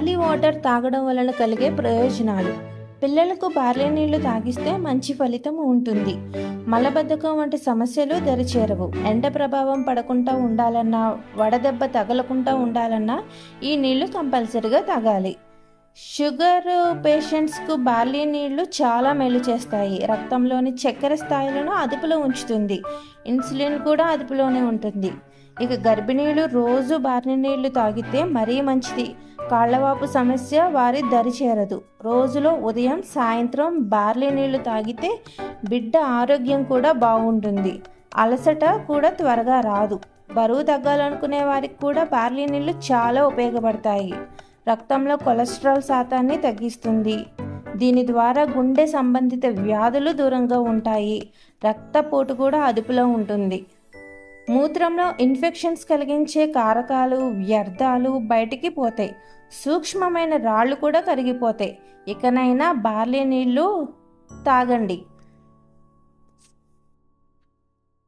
Barley water తాగడం వలన కలిగే ప్రయోజనాలు. పిల్లలకు బార్లీ నీళ్ళు తాగిస్తే మంచి ఫలితం ఉంటుంది. మలబద్ధకం వంటి సమస్యలు దరిచేరవు. ఎండ ప్రభావం పడకుండా ఉండాలన్నా వడదెబ్బ తగలకుండా ఉండాలన్నా ఈ నీళ్ళు కంపల్సరిగా తాగాలి. షుగర్ పేషెంట్స్కు బార్లీ నీళ్ళు చాలా మేలు చేస్తాయి. రక్తంలోని చక్కెర స్థాయిలను అదుపులో ఉంచుతుంది. ఇన్సులిన్ కూడా అదుపులోనే ఉంటుంది. ఇక గర్భిణీలు రోజు బార్లీ నీళ్ళు తాగితే మరీ మంచిది. కాళ్ళవాపు సమస్య వారి దరిచేరదు రోజులో ఉదయం సాయంత్రం బార్లీ నీళ్ళు తాగితే బిడ్డ ఆరోగ్యం కూడా బాగుంటుంది. అలసట కూడా త్వరగా రాదు. బరువు తగ్గాలనుకునే వారికి కూడా బార్లీ నీళ్ళు చాలా ఉపయోగపడతాయి. రక్తంలో కొలెస్ట్రాల్ శాతాన్ని తగ్గిస్తుంది. దీని ద్వారా గుండె సంబంధిత వ్యాధులు దూరంగా ఉంటాయి. రక్తపోటు కూడా అదుపులో ఉంటుంది. మూత్రంలో ఇన్ఫెక్షన్స్ కలిగించే కారకాలు వ్యర్థాలు బయటికి పోతాయి. సూక్ష్మమైన రాళ్ళు కూడా కరిగిపోతాయి. ఇకనైనా బార్లీ నీళ్ళు తాగండి.